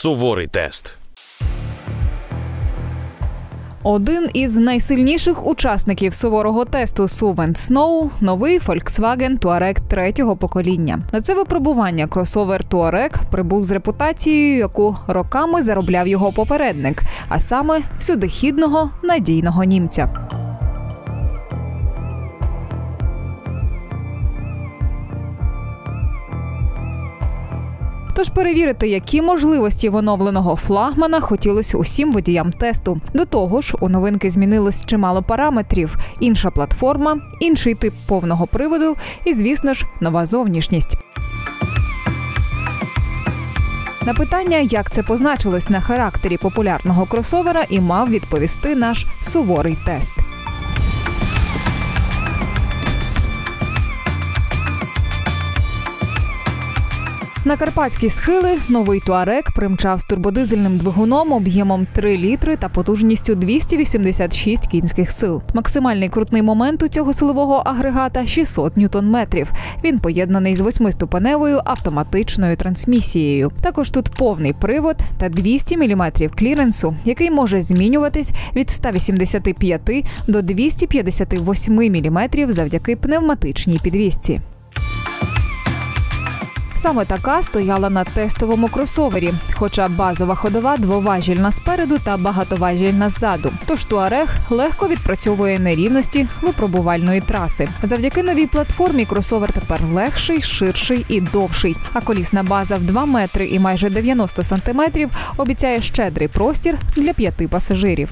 Суворий тест. Один із найсильніших учасників суворого тесту Сувент Сноу новий Volkswagen Touareg третього покоління. На це випробування кросовер Touareg прибув з репутацією, яку роками заробляв його попередник, а саме всюдихідного надійного німця. Тож перевірити, які можливості в оновленого флагмана хотілося усім водіям тесту. До того ж, у новинки змінилось чимало параметрів: інша платформа, інший тип повного приводу і, звісно ж, нова зовнішність. На питання, як це позначилось на характері популярного кросовера, і мав відповісти наш суворий тест. На карпатські схили новий туарек примчав з турбодизельним двигуном об'ємом 3 літри та потужністю 286 кінських сил. Максимальний крутний момент у цього силового агрегата 600 ньютон-метрів. Він поєднаний з восьмиступеневою автоматичною трансмісією. Також тут повний привод та 200 мм кліренсу, який може змінюватись від 185 до 258 мм завдяки пневматичній підвісці. Саме така стояла на тестовому кросовері, хоча базова ходова двоважільна спереду та багатоважільна ззаду. Тож туарег легко відпрацьовує нерівності випробувальної траси. Завдяки новій платформі кросовер тепер легший, ширший і довший. А колісна база в 2 метри і майже 90 сантиметрів обіцяє щедрий простір для п'яти пасажирів.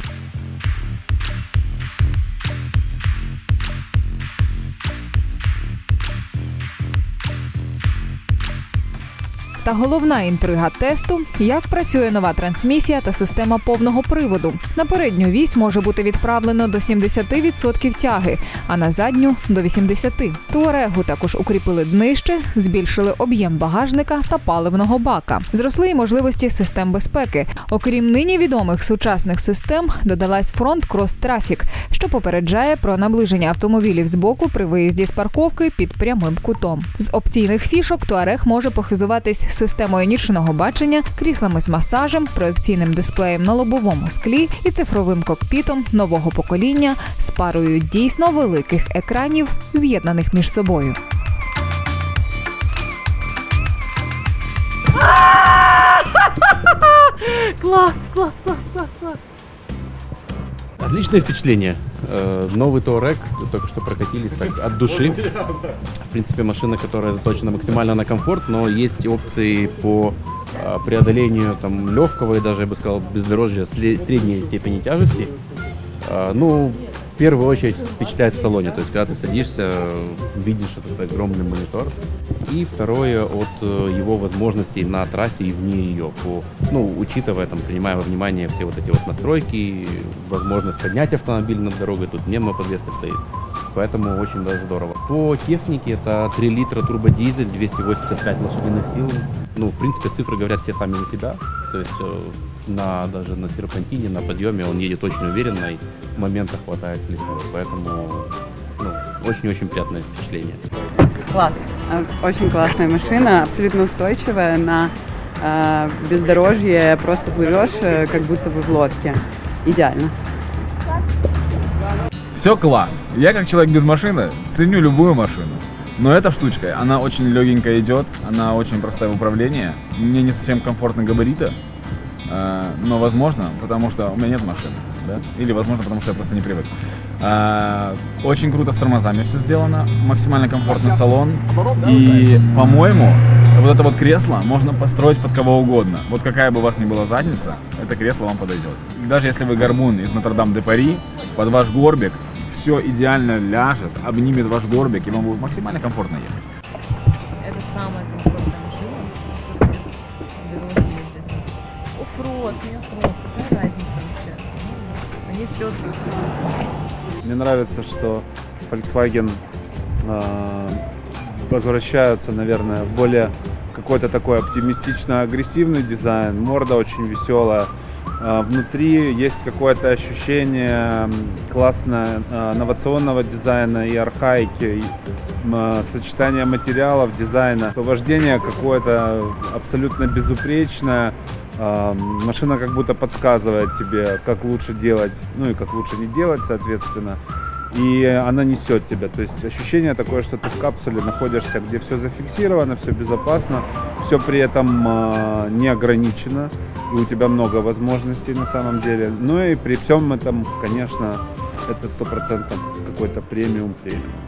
Та головна інтрига тесту як працює нова трансмісія та система повного приводу. На передню вісь може бути відправлено до 70% тяги, а на задню до 80%. Туарегу також укріпили днище, збільшили об'єм багажника та паливного бака. Зросли й можливості систем безпеки. Окрім нині відомих сучасних систем, додалась фронт крос трафік, що попереджає про наближення автомобілів з боку при виїзді з парковки під прямим кутом. З опційних фішок Туарег може похизуватись системою нічного бачення, кріслами з масажем, проекційним дисплеєм на лобовому склі і цифровим кокпітом нового покоління з парою дійсно великих екранів, з'єднаних між собою. Класс, класс, класс, класс, класс. Отличное впечатление. Э, Новый Touareg, только что прокатились так от души. В принципе, машина, которая заточена максимально на комфорт, но есть опции по э, преодолению там легкого и даже, я бы сказал, бездорожья средней степени тяжести. Э, Ну, в первую очередь впечатляет в салоне, то есть когда ты садишься, видишь этот огромный монитор. И второе от э, его возможностей на трассе и вне ее, по, ну, учитывая, там, принимая во внимание все вот эти вот настройки, возможность поднять автомобиль над дорогой, тут пневмоподвеска стоит. Поэтому очень даже здорово. По технике это 3 литра турбодизель, 285 лошадиных сил. Ну, в принципе, цифры говорят все сами за себя. То есть э, на, даже на серпантине, на подъеме он едет очень уверенно и в моментах хватает слегка. Поэтому ну, очень-очень приятное впечатление. Класс. Э, Очень классная машина, абсолютно устойчивая на э, бездорожье. Просто плывешь, э, как будто бы в лодке. Идеально. Все класс. Я как человек без машины ценю любую машину. Но эта штучка, она очень легенько идет, она очень простая в управлении. Мне не совсем комфортно габариты, но возможно, потому что у меня нет машины, да? Или возможно, потому что я просто не привык. Э, Очень круто с тормозами все сделано, максимально комфортный салон. И, по-моему, вот это вот кресло можно построить под кого угодно. Вот какая бы у вас ни была задница, это кресло вам подойдет. Даже если вы горбун из Нотр-Дам-де-Пари, под ваш горбик все идеально ляжет, обнимет ваш горбик, и вам будет максимально комфортно ехать. Это самая комфортная Оффроуд, не оффроуд, какая разница вообще? Ну, Они все. Мне нравится, что Volkswagen э, возвращаются, наверное, в более какой-то такой оптимистично-агрессивный дизайн. Морда очень веселая. Э, внутри есть какое-то ощущение м, классно э, инновационного дизайна и архаики, и, сочетание материалов, дизайна. Вождение какое-то абсолютно безупречное. Машина как будто подсказывает тебе, как лучше делать, ну и как лучше не делать, соответственно. И она несет тебя. То есть ощущение такое, что ты в капсуле находишься, где все зафиксировано, все безопасно, все при этом а, не ограничено. И у тебя много возможностей на самом деле. Ну и при всем этом, конечно, это стопроцентно какой-то премиум премиум.